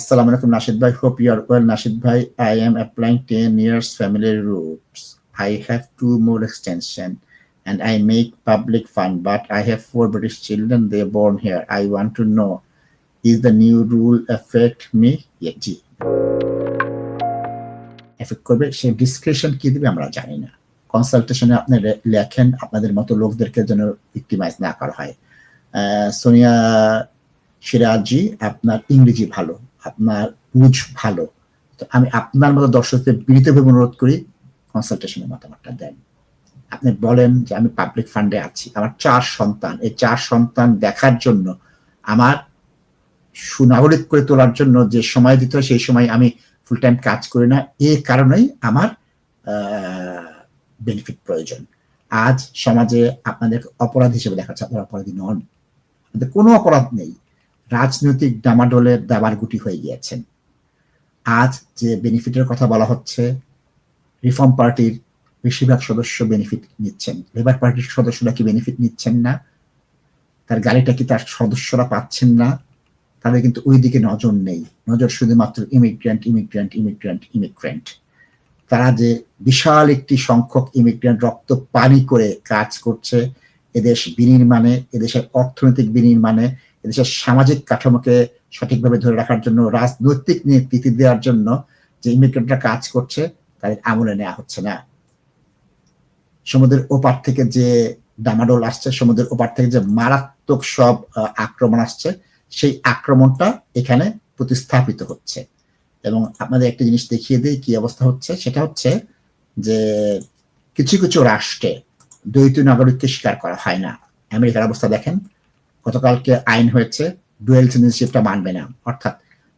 Assalamu alaikum, Nashid Bhai. Hope you are well, Nashid Bhai. I am applying 10 years family roots. I have two more extension and I make public fund, but I have four British children. They are here. I want to know, is the new rule affect me? জি effect করবে সে description কি দিবে আমরা জানি না কনসালটেশনে আপনি লেখেন আপনাদের মতো লোকদেরকে যেন ভিক্টিমাইজ না করা হয় সোনিয়া সিরাজি আপনার ইংরেজি ভালো আপনার ভালো। তো আমি আপনার মতো দর্শকদের বিনীতভাবে অনুরোধ করি কনসালটেশনের মতামতটা দেন। আপনি বলেন যে আমি পাবলিক ফান্ডে আছি। আমার চার সন্তান। এই চার সন্তান দেখার জন্য, আমার সুনাগরিক করে তোলার জন্য যে সময় দিতে হয়, সেই সময় আমি ফুল টাইম কাজ করি না। এ কারণেই আমার বেনিফিট প্রয়োজন। আজ সমাজে আপনাদের অপরাধ হিসেবে দেখা যাচ্ছে আপনারা অপরাধী নন। কোনো অপরাধ নেই। রাজনৈতিক ডামাডোলের দাবার গুটি হয়ে গিয়েছেন। আজ যে বেনিফিটের কথা বলা হচ্ছে, রিফর্ম পার্টির বেশিরভাগ সদস্য বেনিফিট নিচ্ছেন। লেবার পার্টির সদস্যরা কি বেনিফিট নিচ্ছেন না? তার গাড়িটা কি তার সদস্যরা পাচ্ছেন না? তাদের কিন্তু ওই দিকে নজর নেই। নজর শুধুমাত্র ইমিগ্রেন্ট ইমিগ্রেন্ট ইমিগ্রেন্ট ইমিগ্রেন্ট তারা যে বিশাল একটি সংখ্যক ইমিগ্রেন্ট রক্ত পানি করে কাজ করছে, এদেশ বিনির্মাণে, এদেশের অর্থনৈতিক বিনির্মাণে এদেশের সামাজিক কাঠামোকে সঠিকভাবে ধরে রাখার জন্য, রাজনৈতিক নেতৃত্ব দেওয়ার জন্য যে ইমিগ্রেন্টরা কাজ করছে, তাদের আমলে নেওয়া হচ্ছে না। সমুদ্রের ওপার থেকে যে ডামাডোল আসছে, সমুদ্রের ওপার থেকে যে মারাত্মক সব আক্রমণ আসছে, সেই আক্রমণটা এখানে প্রতিস্থাপিত হচ্ছে। এবং আপনাদের একটা জিনিস দেখিয়ে দিই, কি অবস্থা হচ্ছে? সেটা হচ্ছে যে কিছু কিছু রাষ্ট্রে দ্বৈত নাগরিককে স্বীকার করা হয় না। আমেরিকার অবস্থা দেখেন গতকালকে আইন হয়েছে, ডুয়েল সিটিজেনশিপটা মানবে না। অর্থাৎ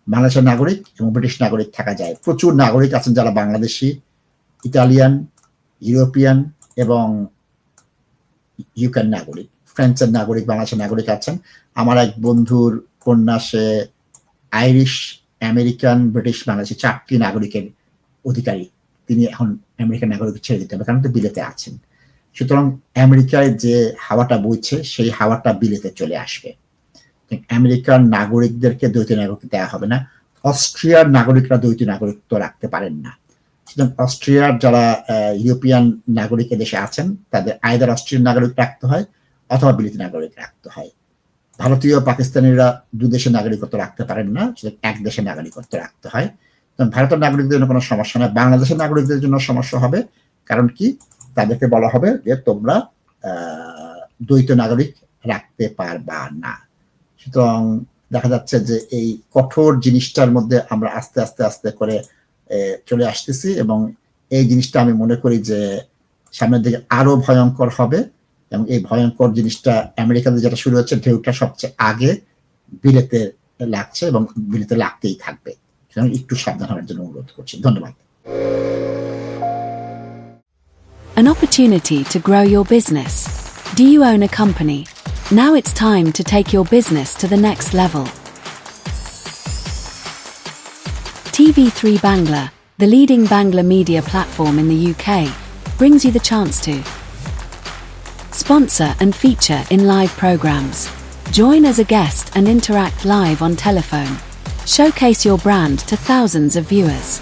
বাংলাদেশের নাগরিক এবং ব্রিটিশ নাগরিক থাকা যায়। প্রচুর নাগরিক আছেন যারা বাংলাদেশি, ইতালিয়ান, ইউরোপিয়ান এবং ইউক্রেন নাগরিক ফ্রেঞ্চের নাগরিক, বাংলাদেশের নাগরিক আছেন। আমার এক বন্ধুর কন্যা, সে আইরিশ, আমেরিকান, ব্রিটিশ, বাংলাদেশি চারটি নাগরিকের অধিকারী। তিনি এখন আমেরিকান নাগরিক ছেড়ে দিতে হবে, কারণ তো বিলেতে আছেন। সুতরাং আমেরিকায় যে হাওয়াটা বইছে, সেই হাওয়াটা বিলেতে চলে আসবে। আমেরিকার নাগরিকদেরকে দ্বৈত নাগরিক দেওয়া হবে না। অস্ট্রিয়ার নাগরিকরা দ্বৈত নাগরিকত্ব রাখতে পারেন না। সুতরাং অস্ট্রিয়ার যারা ইউরোপিয়ান নাগরিক দেশে আছেন, তাদের আয়দার অস্ট্রিয়ান নাগরিক রাখতে হয় অথবা বিলিতি নাগরিক রাখতে হয়। ভারতীয় পাকিস্তানিরা দু দেশের নাগরিকত্ব রাখতে পারেন না, সুতরাং এক দেশের নাগরিকত্ব রাখতে হয়। ভারতের নাগরিকদের জন্য কোনো সমস্যা নয়, বাংলাদেশের নাগরিকদের জন্য সমস্যা হবে। কারণ কি? তাদেরকে বলা হবে যে তোমরা দ্বৈত নাগরিক রাখতে পারবা না। সুতরাং দেখা যাচ্ছে যে এই কঠোর জিনিসটার মধ্যে আমরা আস্তে আস্তে আস্তে করে চলে আসতেছি এবং এই জিনিসটা আমি মনে করি যে সামনের দিকে আরও ভয়ঙ্কর হবে এবং এই ভয়ঙ্কর জিনিসটা আমেরিকাতে যেটা শুরু হচ্ছে, ঢেউটা সবচেয়ে আগে বিলেতে লাগছে এবং বিলেতে লাগতেই থাকবে। একটু সাবধান হওয়ার জন্য অনুরোধ করছি। ধন্যবাদ। An opportunity to grow your business. Do you own a company? Now it's time to take your business to the next level. TV3 Bangla, the leading Bangla media platform in the UK, brings you the chance to sponsor and feature in live programs. Join as a guest and interact live on telephone. Showcase your brand to thousands of viewers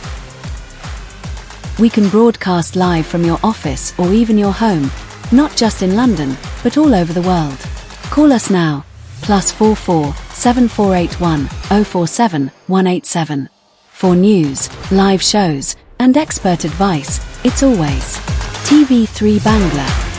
we can broadcast live from your office or even your home, not just in London, but all over the world. Call us now, plus 44 7481 047 187. For news, live shows, and expert advice, it's always TV3 Bangla.